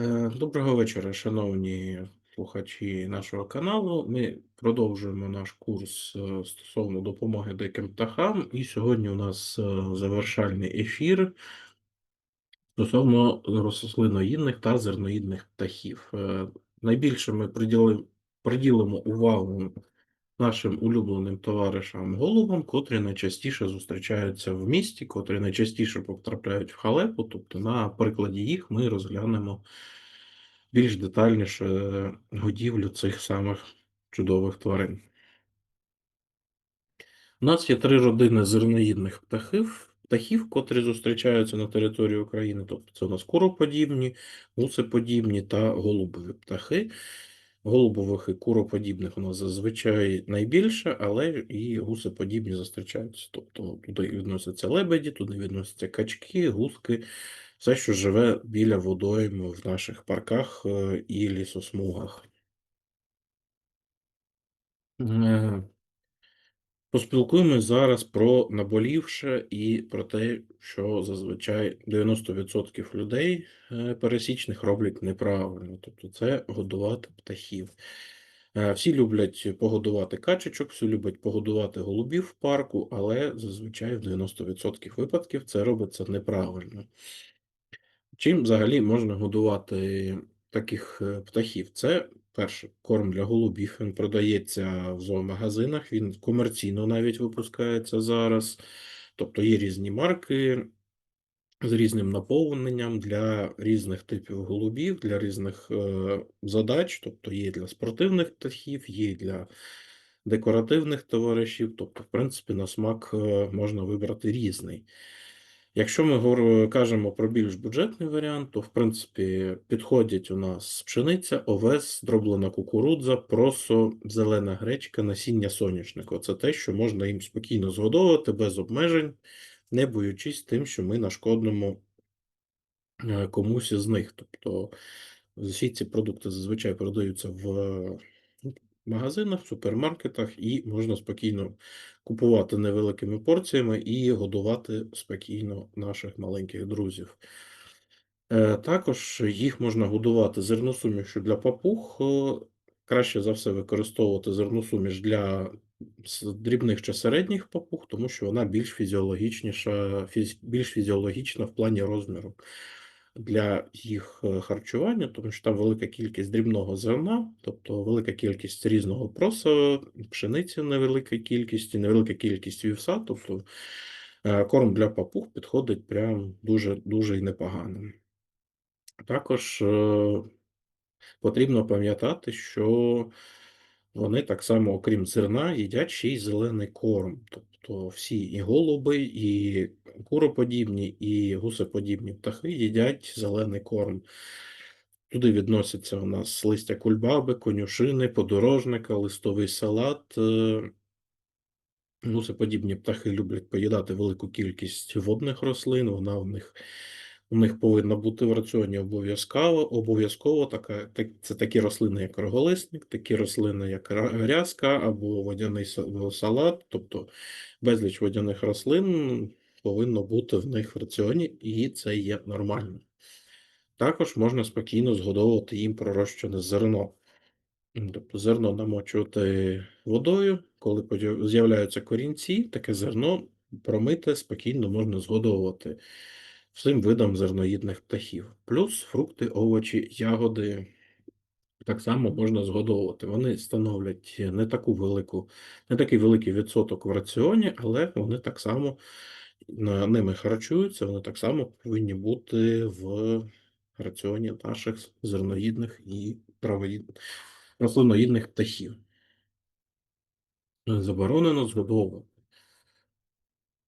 Е, Доброго вечора, шановні слухачі нашого каналу. Ми продовжуємо наш курс е, стосовно допомоги диким птахам, і сьогодні у нас е, завершальний ефір стосовно рослиноїдних та зерноїдних птахів. Найбільше ми приділи- приділимо увагу нашим улюбленим товаришам голубам, котрі найчастіше зустрічаються в місті, котрі найчастіше потрапляють в халепу. Тобто, на прикладі їх ми розглянемо більш детальніше годівлю цих самих чудових тварин. У нас є три родини зерноїдних птахів, птахів, котрі зустрічаються на території України. Тобто це у нас куроподібні, гусеподібні та голубові птахи. Голубових і куроподібних у нас зазвичай найбільше, але і гусеподібні зустрічаються. Тобто туди відносяться лебеді, туди відносяться качки, гуски, все, що живе біля водойм в наших парках е, і лісосмугах. Поспілкуємось зараз про наболівше і про те, що зазвичай 90% людей е, пересічних роблять неправильно. Тобто це годувати птахів. Е, Всі люблять погодувати качечок, всі люблять погодувати голубів в парку, але зазвичай в 90% випадків це робиться неправильно. Чим взагалі можна годувати таких е, птахів? Це перше корм для голубів. Він продається в зоомагазинах, він комерційно навіть випускається зараз. Тобто є різні марки з різним наповненням для різних типів голубів, для різних е, задач. Тобто є для спортивних птахів, є для декоративних товаришів. Тобто, в принципі, на смак е, можна вибрати різний. Якщо ми говор- кажемо про більш бюджетний варіант, то в принципі підходять у нас пшениця, овес, дроблена кукурудза, просо, зелена гречка, насіння соняшнику. Це те, що можна їм спокійно згодовувати без обмежень, не боючись тим, що ми нашкодимо е, комусь із них. Тобто всі ці продукти зазвичай продаються в ну, магазинах, супермаркетах, і можна спокійно купувати невеликими порціями і годувати спокійно наших маленьких друзів. Е, Також їх можна годувати зерносумішю для папуг. Е, Краще за все використовувати зерносуміш для дрібних чи середніх папуг, тому що вона більш фізіологічніша, фіз- більш фізіологічна в плані розміру для їх е, харчування, тому що там велика кількість дрібного зерна, тобто велика кількість різного проса, пшениці невелика кількість, і невелика кількість вівса, тобто е, корм для папуг підходить прям дуже дуже і непогано. Також е, потрібно пам'ятати, що вони так само, окрім зерна, їдять ще й зелений корм. Тобто всі і голуби, і куроподібні, і гусеподібні птахи їдять зелений корм. Туди відносяться у нас листя кульбаби, конюшини, подорожника, листовий салат. е, Гусеподібні птахи люблять поїдати велику кількість водних рослин, вона в них у них повинна бути в раціоні обов'язково. Обов'язково така, так, це такі рослини, як роголисник, такі рослини, як рязка або водяний салат, тобто безліч водяних рослин повинно бути в них в раціоні, і це є нормально. Також можна спокійно згодовувати їм пророщене зерно. Тобто зерно намочувати водою, коли з'являються корінці, таке зерно промите спокійно можна згодовувати всім видам зерноїдних птахів. Плюс фрукти, овочі, ягоди так само можна згодовувати. Вони становлять не таку велику, не такий великий відсоток в раціоні, але вони так само ними харчуються, вони так само повинні бути в раціоні наших зерноїдних і травоїдних рослиноїдних птахів. Заборонено згодовувати.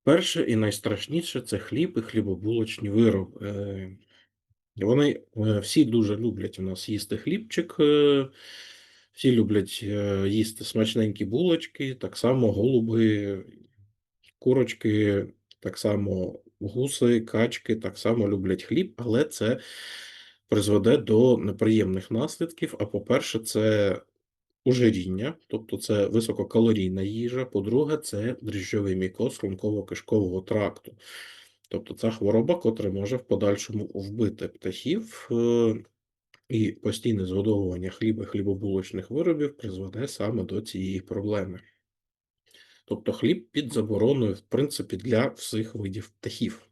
Перше і найстрашніше це хліб і хлібобулочні вироби. Е, Вони е, всі дуже люблять у нас їсти хлібчик, е, всі люблять їсти смачненькі булочки, так само голуби, курочки, так само гуси, качки, так само люблять хліб, але це призведе до неприємних наслідків. А по-перше, це ожиріння, тобто це висококалорійна їжа. По-друге, це дріжджовий мікоз шлунково-кишкового тракту. Тобто це хвороба, котра може в подальшому вбити птахів. Е, І постійне згодовування хліба хлібобулочних виробів призведе саме до цієї проблеми. Тобто хліб під забороною, в принципі, для всіх видів птахів.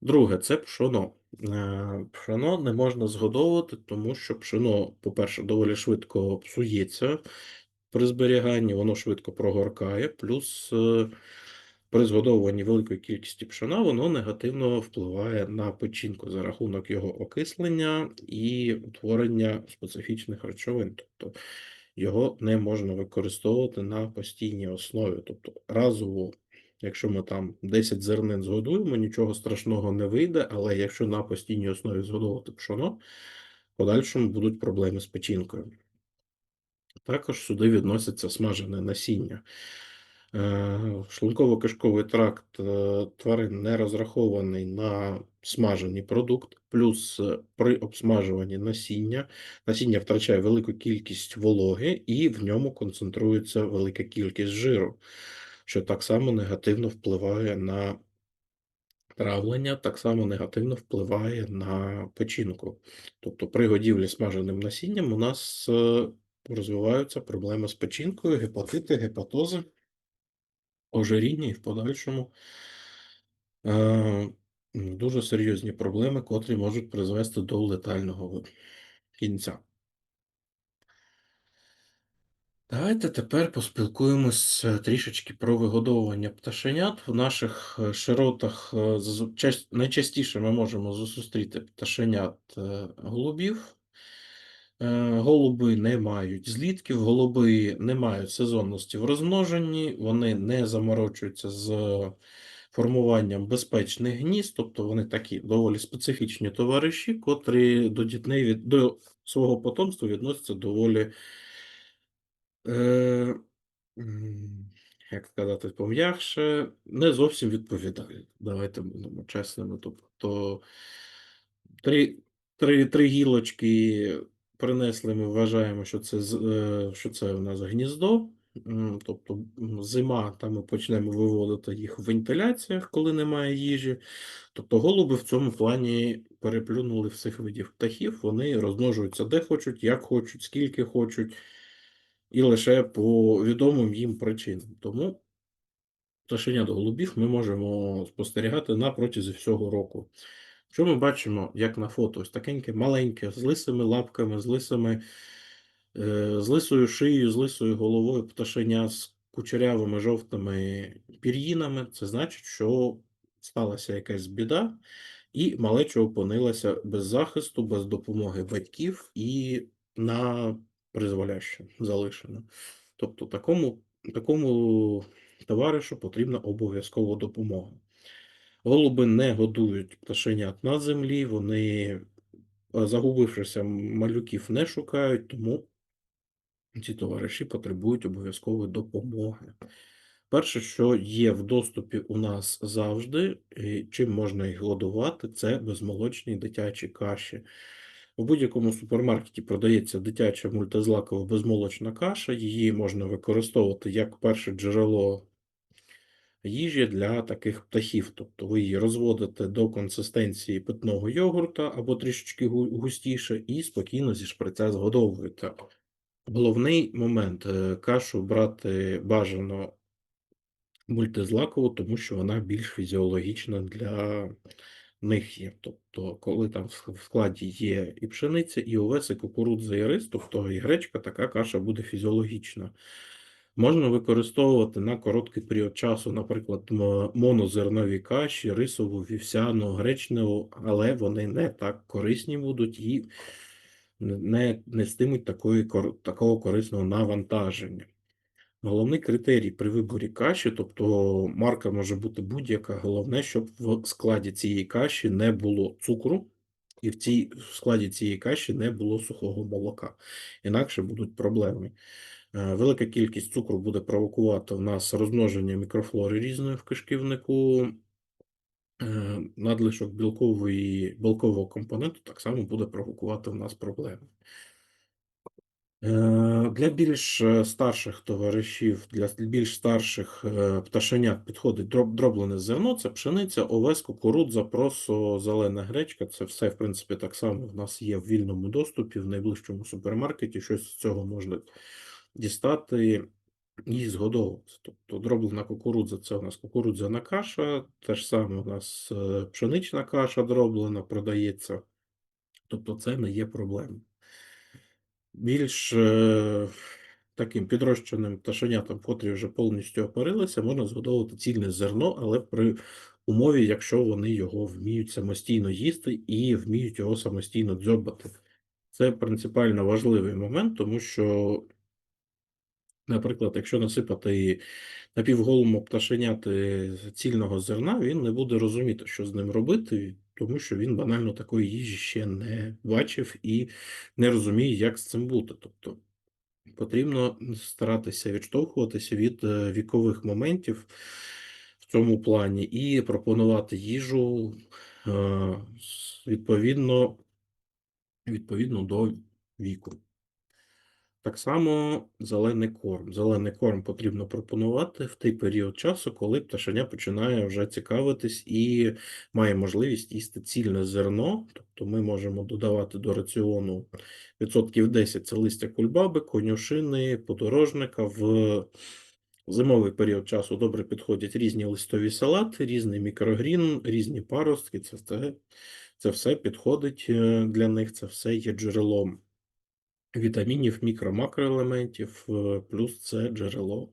Друге, це пшоно. Е, Пшоно не можна згодовувати, тому що пшено, по-перше, доволі швидко псується при зберіганні, воно швидко прогоркає, плюс е, при згодовуванні великої кількості пшона воно негативно впливає на печінку за рахунок його окислення і утворення специфічних речовин. Тобто його не можна використовувати на постійній основі. Тобто разово, якщо ми там 10 зернин згодуємо, нічого страшного не вийде, але якщо на постійній основі згодовувати пшоно, в подальшому будуть проблеми з печінкою. Також сюди відноситься смажене насіння. Е, Шлунково-кишковий тракт е, тварин не розрахований на смажений продукт, плюс е, при обсмажуванні насіння насіння втрачає велику кількість вологи і в ньому концентрується велика кількість жиру, що так само негативно впливає на травлення, так само негативно впливає на печінку. Тобто при годівлі смаженим насінням у нас розвиваються проблеми з печінкою, гепатити, гепатози, ожиріння і в подальшому е, дуже серйозні проблеми, котрі можуть призвести до летального кінця. Давайте тепер поспілкуємось е, трішечки про вигодовування пташенят. В наших е, широтах е, найчастіше ми можемо зустріти пташенят голубів. Голуби не мають злітків, голуби не мають сезонності в розмноженні, вони не заморочуються з формуванням безпечних гнізд, тобто вони такі доволі специфічні товариші, котрі до дітей від до свого потомства відносяться доволі. Е, як сказати, пом'якше, не зовсім відповідають. Давайте будемо чесними. Тобто три три, три гілочки принесли, ми вважаємо, що це е, що це у нас гніздо. Тобто зима, там ми почнемо виводити їх в вентиляціях, коли немає їжі. Тобто голуби в цьому плані переплюнули всіх видів птахів, вони розмножуються де хочуть, як хочуть, скільки хочуть і лише по відомим їм причинам. Тому пташенят голубів ми можемо спостерігати на протязі всього року. Що ми бачимо, як на фото? Ось такеньке маленьке, з лисими лапками, з лисими, е, з лисою шиєю, з лисою головою пташеня з кучерявими жовтими пір'їнами. Це значить, що сталася якась біда, і малеча опинилася без захисту, без допомоги батьків і на призволяще залишено. Тобто такому такому товаришу потрібна обов'язкова допомога. Голуби не годують пташенят на землі, вони, е, загубившися, малюків не шукають, тому ці товариші потребують обов'язкової допомоги. Перше, що є в доступі у нас завжди, і чим можна їх годувати, це безмолочні дитячі каші. У будь-якому супермаркеті продається дитяча мультизлакова безмолочна каша, її можна використовувати як перше джерело їжі для таких птахів. Тобто ви її розводите до консистенції питного йогурта або трішечки густіше, і спокійно зі шприця згодовуєте. Головний момент е, кашу брати бажано мультизлакову, тому що вона більш фізіологічна для них є. Тобто, коли там в складі є і пшениця, і овес, і кукурудза, і рис, тобто і гречка, така каша буде фізіологічна. Можна використовувати на короткий період часу, наприклад, монозернові каші, рисову, вівсяну, гречневу, але вони не так корисні будуть і не нестимуть такої, такого корисного навантаження. Головний критерій при виборі каші, тобто марка може бути будь-яка, головне, щоб в складі цієї каші не було цукру, і в цій, в складі цієї каші не було сухого молока. Інакше будуть проблеми. Е, велика кількість цукру буде провокувати в нас розмноження мікрофлори різної в кишківнику. Е, надлишок білкової, білкового компоненту так само буде провокувати в нас проблеми. Е, Для більш е, старших товаришів, для більш старших е, пташенят підходить дроб- дроблене зерно, це пшениця, овес, кукурудза, просо, зелена гречка. Це все, в принципі, так само в нас є в вільному доступі в найближчому супермаркеті. Щось з цього можна дістати і згодовувати. Тобто дроблена кукурудза це у нас кукурудзяна каша, те ж саме у нас е, пшенична каша дроблена, продається. Тобто це не є проблемою. Більш е, таким підрощеним пташенятам, котрі вже повністю опарилися, можна згодовувати цільне зерно, але при умові, якщо вони його вміють самостійно їсти і вміють його самостійно дзьобати. Це принципіально важливий момент, тому що, наприклад, якщо насипати напівголому пташеняти цільного зерна, він не буде розуміти, що з ним робити, тому що він банально такої їжі ще не бачив і не розуміє, як з цим бути. Тобто потрібно старатися відштовхуватися від е, вікових моментів в цьому плані і пропонувати їжу е, відповідно, відповідно до віку. Так само зелений корм. Зелений корм потрібно пропонувати в той період часу, коли пташеня починає вже цікавитись і має можливість їсти цільне зерно. Тобто ми можемо додавати до раціону відсотків 10 це листя кульбаби, конюшини, подорожника. В зимовий період часу добре підходять різні листові салати, різний мікрогрін, різні паростки. Це це все підходить е, для них, це все є джерелом вітамінів, мікро, макроелементів, е, плюс це джерело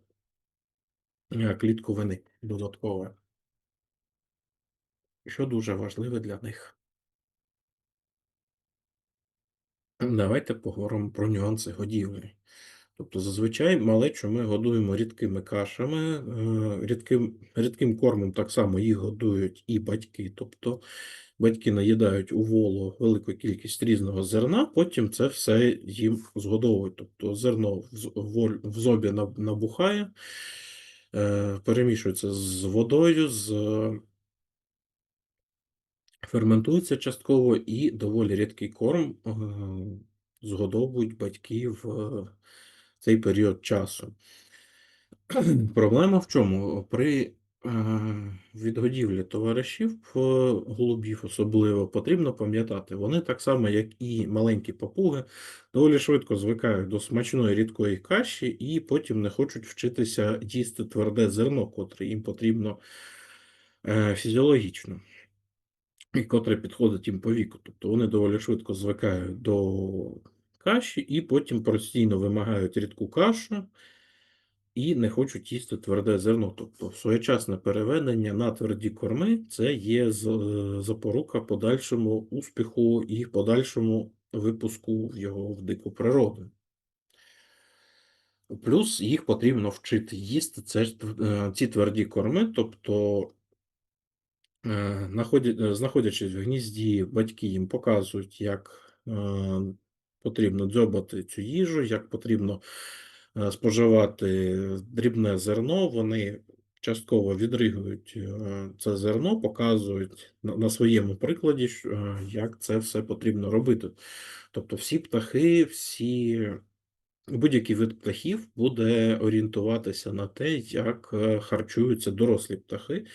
е, клітковини додаткове, що дуже важливе для них. Давайте поговоримо про нюанси годівлі. Тобто, зазвичай малечу ми годуємо рідкими кашами, е, рідким, рідким кормом так само їх годують і батьки. Тобто батьки наїдають у волу велику кількість різного зерна, потім це все їм згодовують. Тобто зерно в зобі набухає, е, перемішується з водою, з ферментується частково і доволі рідкий корм е, згодовують батьки в е, цей період часу. Проблема в чому? При відгодівлі товаришів, е, голубів особливо, потрібно пам'ятати, вони так само, як і маленькі папуги, доволі швидко звикають до смачної рідкої каші і потім не хочуть вчитися їсти тверде зерно, котре їм потрібно е, фізіологічно і котре підходить їм по віку. Тобто вони доволі швидко звикають до каші і потім постійно вимагають рідку кашу і не хочуть їсти тверде зерно. Тобто своєчасне переведення на тверді корми це є запорука подальшому успіху і подальшому випуску його в дику природу. Плюс їх потрібно вчити їсти це е, ці тверді корми, тобто Е, находя- е, знаходячись в гнізді, батьки їм показують, як е, потрібно дзьобати цю їжу, як потрібно е, споживати дрібне зерно. Вони частково відригують е, це зерно, показують на, своєму прикладі, е, як це все потрібно робити. Тобто, всі птахи, всі. Будь-який вид птахів буде орієнтуватися на те, як е, харчуються дорослі птахи,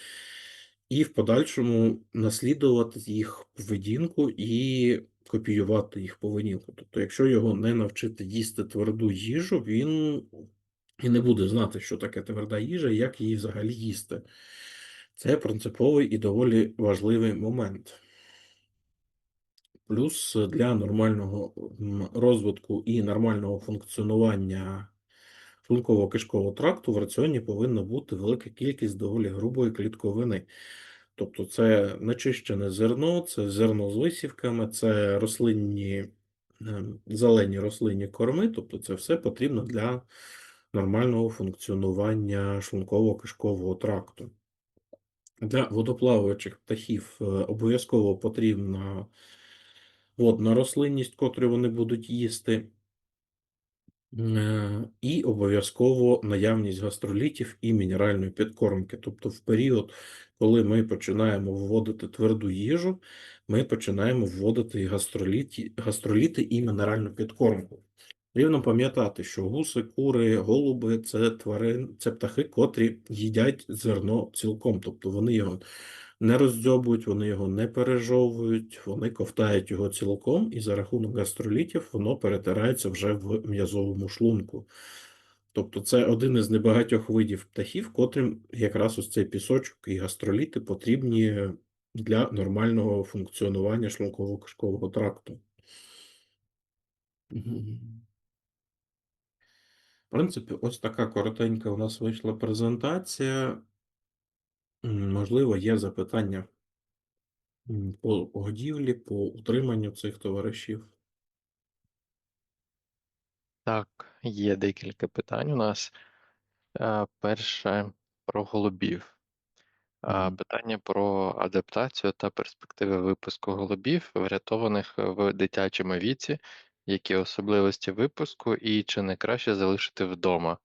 і в подальшому наслідувати їх поведінку і копіювати їх поведінку. Тобто, якщо його не навчити їсти тверду їжу, він і не буде знати, що таке тверда їжа, як її взагалі їсти. Це принциповий і доволі важливий момент. Плюс для нормального розвитку і нормального функціонування шлунково-кишкового тракту в раціоні повинна бути велика кількість доволі грубої клітковини. Тобто це нечищене зерно, це зерно з висівками, це рослинні, ем, зелені рослинні корми, тобто це все потрібно для нормального функціонування шлунково-кишкового тракту. Для водоплаваючих птахів е, обов'язково потрібна водна рослинність, котру вони будуть їсти. Е, І обов'язково наявність гастролітів і мінеральної підкормки. Тобто, в період, коли ми починаємо вводити тверду їжу, ми починаємо вводити і гастроліті, гастроліти і мінеральну підкормку. Рівно пам'ятати, що гуси, кури, голуби це тварин, це птахи, котрі їдять зерно цілком. Тобто вони його не роздьобують, вони його не пережовують, вони ковтають його цілком, і за рахунок гастролітів воно перетирається вже в м'язовому шлунку. Тобто це один із небагатьох видів птахів, котрим якраз ось цей пісочок і гастроліти потрібні для нормального функціонування шлунково-кишкового тракту. В принципі, ось така коротенька у нас вийшла презентація. Можливо, є запитання по годівлі, по утриманню цих товаришів. Так, є декілька питань у нас. Е, Перше про голубів. Е, Питання про адаптацію та перспективи випуску голубів, врятованих в дитячому віці, які особливості випуску і чи не краще залишити вдома.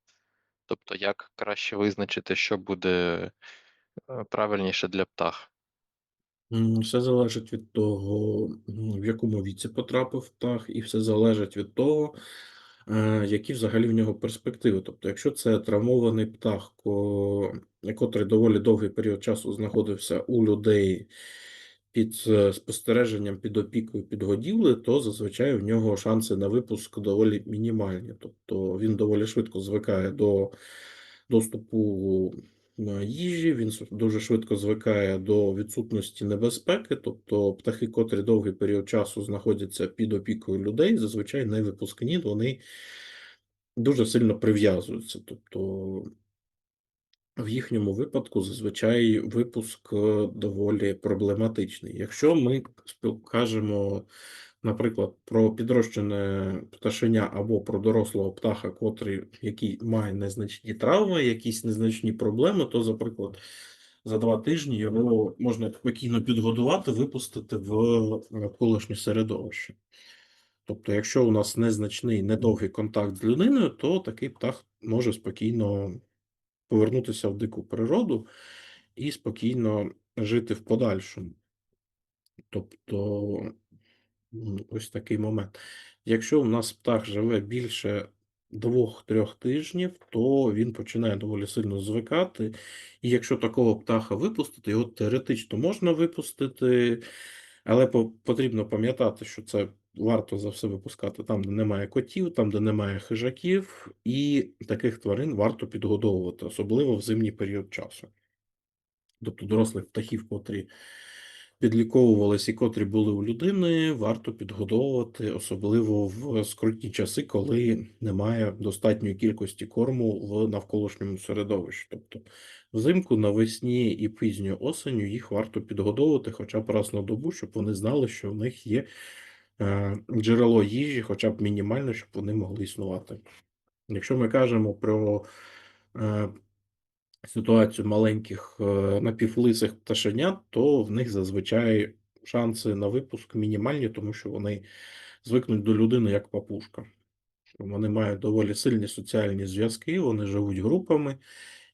Тобто, як краще визначити, що буде правильніше для птах? Все залежить від того, в якому віці потрапив птах, і все залежить від того, е, які взагалі в нього перспективи. Тобто, якщо це травмований птах, котрий доволі довгий період часу знаходився у людей під е, спостереженням, під опікою, під годівлею, то зазвичай в нього шанси на випуск доволі мінімальні. Тобто він доволі швидко звикає до доступу е, їжі, він дуже швидко звикає до відсутності небезпеки, тобто птахи, котрі довгий період часу знаходяться під опікою людей, зазвичай не випускні, вони дуже сильно прив'язуються. Тобто в їхньому випадку зазвичай випуск е, доволі проблематичний. Якщо ми кажемо, наприклад, про підрощене пташеня або про дорослого птаха, котрий, який має незначні травми, якісь незначні проблеми, то, наприклад, за два тижні його можна спокійно підгодувати, випустити в навколишнє середовище. Тобто, якщо у нас незначний, недовгий контакт з людиною, то такий птах може спокійно повернутися в дику природу і спокійно жити в подальшому. Тобто, ось такий момент. Якщо в нас птах живе більше 2-3 тижнів, то він починає доволі сильно звикати. І якщо такого птаха випустити, його теоретично можна випустити, але потрібно пам'ятати, що це варто за все випускати там, де немає котів, там, де немає хижаків, і таких тварин варто підгодовувати, особливо в зимній період часу. Тобто дорослих птахів, котрі підліковувались і котрі були у людини, варто підгодовувати, особливо в скрутні часи, коли немає достатньої кількості корму в навколишньому середовищі. Тобто взимку, навесні і пізньою осенню їх варто підгодовувати хоча б раз на добу, щоб вони знали, що в них є е, джерело їжі, хоча б мінімальне, щоб вони могли існувати. Якщо ми кажемо про е, ситуацію маленьких, е, напівлисих пташенят, то в них зазвичай шанси на випуск мінімальні, тому що вони звикнуть до людини як папушка. Вони мають доволі сильні соціальні зв'язки, вони живуть групами,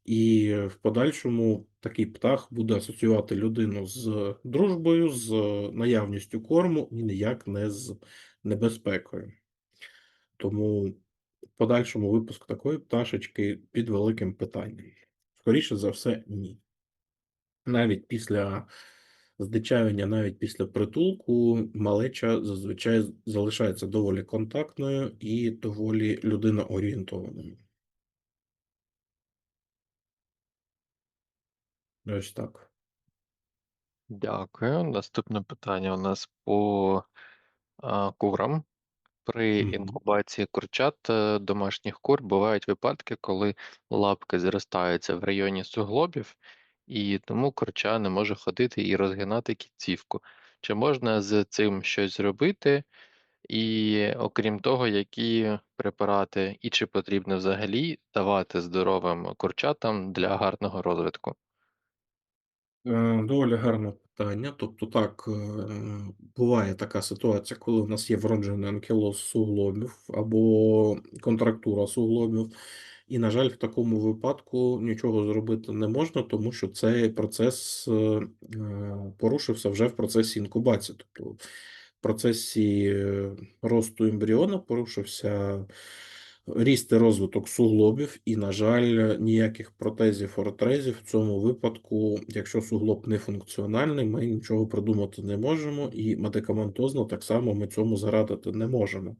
і в подальшому такий птах буде асоціювати людину з дружбою, з наявністю корму і ніяк не з небезпекою. Тому в подальшому випуск такої пташечки під великим питанням. Скоріше за все, ні. Навіть після здичавлення, навіть після притулку, малеча зазвичай залишається доволі контактною і доволі людиноорієнтованою. Ось так. Дякую. Наступне питання у нас по а, курам. При інкубації курчат е, домашніх кур бувають випадки, коли лапки зростаються в районі суглобів, і тому курча не може ходити і розгинати кінцівку. Чи можна з цим щось зробити? І окрім того, які препарати і чи потрібно взагалі давати здоровим курчатам для гарного розвитку? Е, Доволі гарне питання. Тобто, так, е, буває така ситуація, коли в нас є вроджений анкілоз суглобів або контрактура суглобів. І, на жаль, в такому випадку нічого зробити не можна, тому що цей процес е, е, порушився вже в процесі інкубації. Тобто процесі е, росту ембріона порушився ріст і розвиток суглобів, і, на жаль, ніяких протезів, ортезів в цьому випадку, якщо суглоб не функціональний, ми нічого придумати не можемо, і медикаментозно так само ми цьому зарадити не можемо.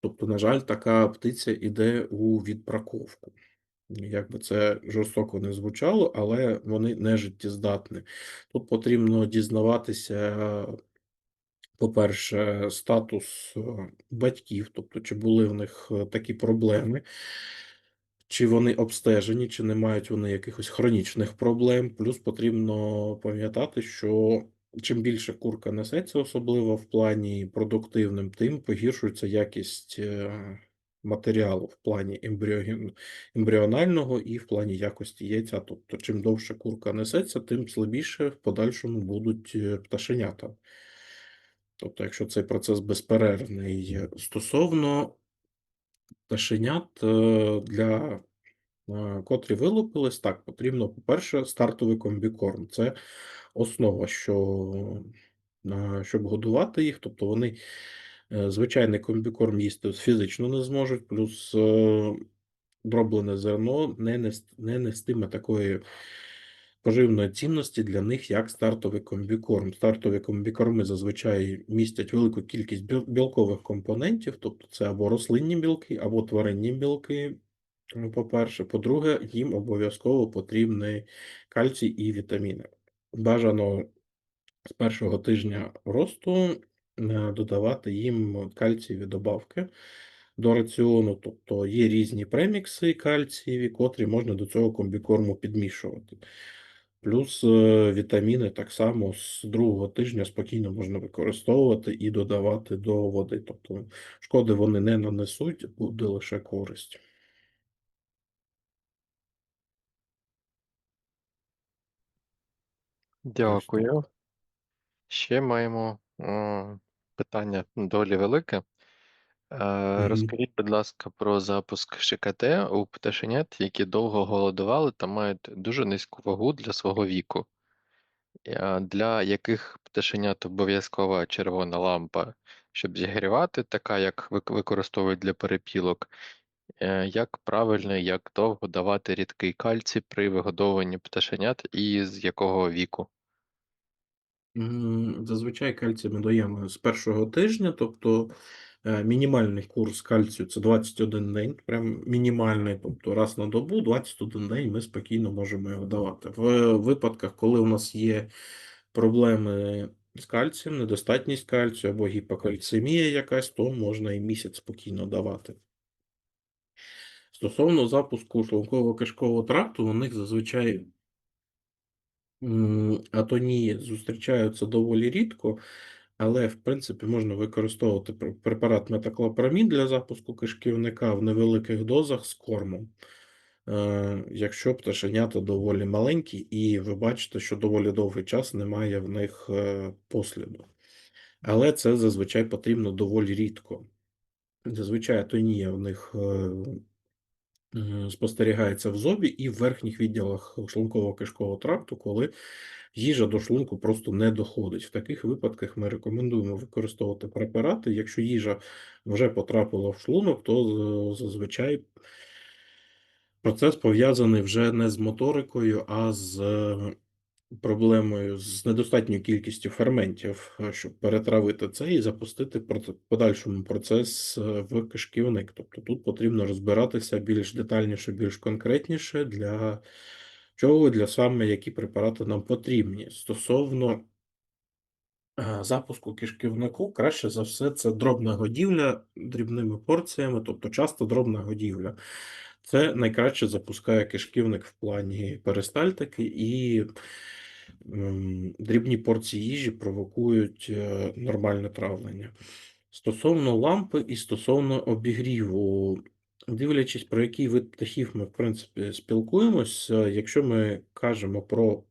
Тобто, на жаль, така птиця іде у відбраковку. Як би це жорстоко не звучало, але вони не життєздатні. Тут потрібно дізнаватися, по-перше, статус е, батьків, тобто, чи були в них е, такі проблеми, чи вони обстежені, чи не мають вони якихось хронічних проблем. Плюс потрібно пам'ятати, що чим більше курка несеться, особливо в плані продуктивним, тим погіршується якість е, матеріалу в плані ембріоген- ембріонального і в плані якості яйця. Тобто, чим довше курка несеться, тим слабіше в подальшому будуть пташенята. Тобто, якщо цей процес безперервний. Стосовно пташенят, е, для е, котрі вилупились, так, потрібно, по-перше, стартовий комбікорм. Це основа, що, е, щоб годувати їх, тобто вони звичайний комбікорм їсти фізично не зможуть, плюс дроблене зерно не, не нестиме такої поживної цінності для них, як стартовий комбікорм. Стартові комбікорми зазвичай містять велику кількість білкових компонентів, тобто це або рослинні білки, або тваринні білки. е, По-перше, по-друге, їм обов'язково потрібні кальцій і вітаміни. Бажано з першого тижня росту е, додавати їм кальцієві добавки до раціону. Тобто є різні премікси кальцієві, котрі можна до цього комбікорму підмішувати. Плюс е, вітаміни так само з другого тижня спокійно можна використовувати і додавати до води. Тобто шкоди вони не нанесуть, буде лише користь. Дякую. Ще маємо м, питання доволі велике. Розкажіть, будь ласка, про запуск ШКТ у пташенят, які довго голодували та мають дуже низьку вагу для свого віку. Для яких пташенят обов'язкова червона лампа, щоб зігрівати, така, як використовують для перепілок. Е, Як правильно і як довго давати рідкий кальцій при вигодовуванні пташенят і з якого віку? Зазвичай кальцій ми даємо з першого тижня, тобто мінімальний курс кальцію це 21 день, прям мінімальний, тобто раз на добу, 21 день ми спокійно можемо його давати. В випадках, коли у нас є проблеми з кальцієм, недостатність кальцію або гіпокальцемія якась, то можна і місяць спокійно давати. Стосовно запуску шлунково-кишкового тракту, у них зазвичай атонії зустрічаються доволі рідко, але, в принципі, можна використовувати препарат метоклопрамід для запуску кишківника в невеликих дозах з кормом. Е, Якщо пташенята доволі маленькі, і ви бачите, що доволі довгий час немає в них е, посліду. Але це зазвичай потрібно доволі рідко. Зазвичай атонія в них е, спостерігається в зобі і в верхніх відділах шлунково-кишкового тракту, коли їжа до шлунку просто не доходить. В таких випадках ми рекомендуємо використовувати препарати. Якщо їжа вже потрапила в шлунок, то зазвичай процес пов'язаний вже не з моторикою, а з е, проблемою з недостатньою кількістю ферментів, е, щоб перетравити це і запустити подальшому процес е, в кишківник. Тобто тут потрібно розбиратися більш детальніше, більш конкретніше для чого, для саме які препарати нам потрібні. Стосовно е, запуску кишківнику, краще за все, це дробна годівля дрібними порціями, тобто часто дробна годівля. Це найкраще запускає кишківник в плані перистальтики, і дрібні порції їжі провокують е, нормальне травлення. Стосовно лампи і стосовно обігріву, дивлячись, про який вид птахів ми, в принципі, спілкуємось, е, якщо ми кажемо про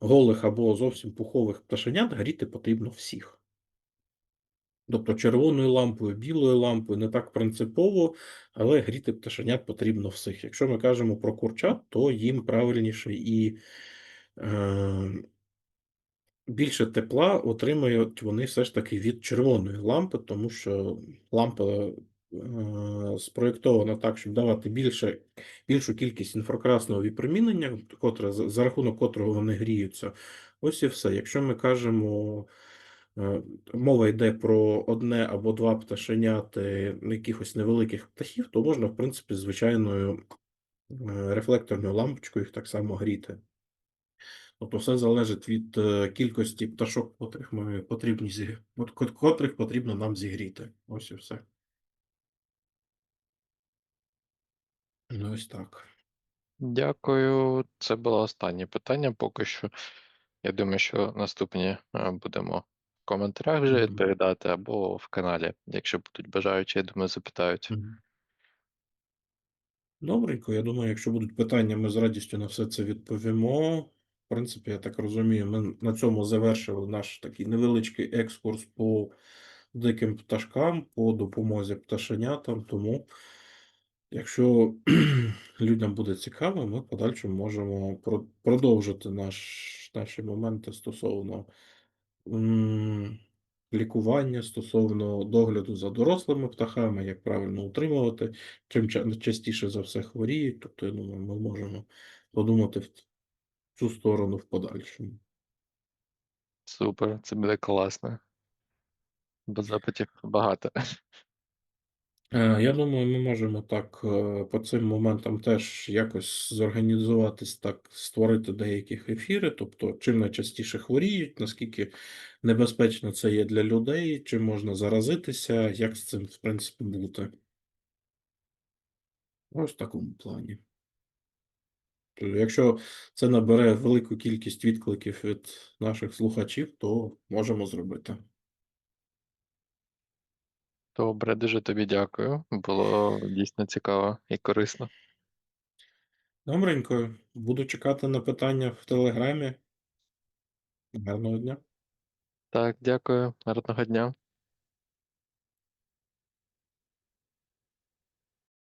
голих або зовсім пухових пташенят, гріти потрібно всіх. Тобто червоною лампою, білою лампою не так принципово, але гріти пташенят потрібно всіх. Якщо ми кажемо про курчат, то їм правильніше і е, більше тепла отримують вони все ж таки від червоної лампи, тому що лампа, спроєктована так, щоб давати більше більшу кількість інфракрасного випромінення, котре за рахунок котрого вони гріються. Ось і все. Якщо ми кажемо, е, мова йде про одне або 2 пташеняти якихось невеликих птахів, то можна, в принципі, звичайною, е, рефлекторною лампочкою їх так само гріти. Тобто все залежить від, е, кількості пташок, котрих ми потрібні котрих потрібно нам зігріти. Ось і все. Ну, ось так. Дякую. Це було останнє питання поки що. Я думаю, що наступні, е, будемо в коментарях вже відповідати або в каналі. Якщо будуть бажаючі, я думаю, запитають. Добренько. Я думаю, якщо будуть питання, ми з радістю на все це відповімо. В принципі, я так розумію, ми на цьому завершили наш такий невеличкий екскурс по диким пташкам, по допомозі пташенятам. Тому, якщо людям буде цікаво, ми в подальшому можемо продовжити наш наші моменти стосовно, лікування, стосовно догляду за дорослими птахами, як правильно утримувати, чим частіше за все хворіють. Тобто, я думаю, ми можемо подумати в цю сторону в подальшому. Супер, це буде класно. Бо запитів багато. Е, я думаю, ми можемо так, е, по цим моментам теж якось зорганізуватись так, створити деяких ефіри, тобто чим найчастіше хворіють, наскільки небезпечно це є для людей, чим можна заразитися, як з цим, в принципі, бути. Ось в такому плані. Е, якщо це набере велику кількість відкликів від наших слухачів, то можемо зробити. Добре, дуже тобі дякую. Було дійсно цікаво і корисно. Добренько. Буду чекати на питання в "Телеграмі". Гарного дня. Так, дякую. Гарного дня.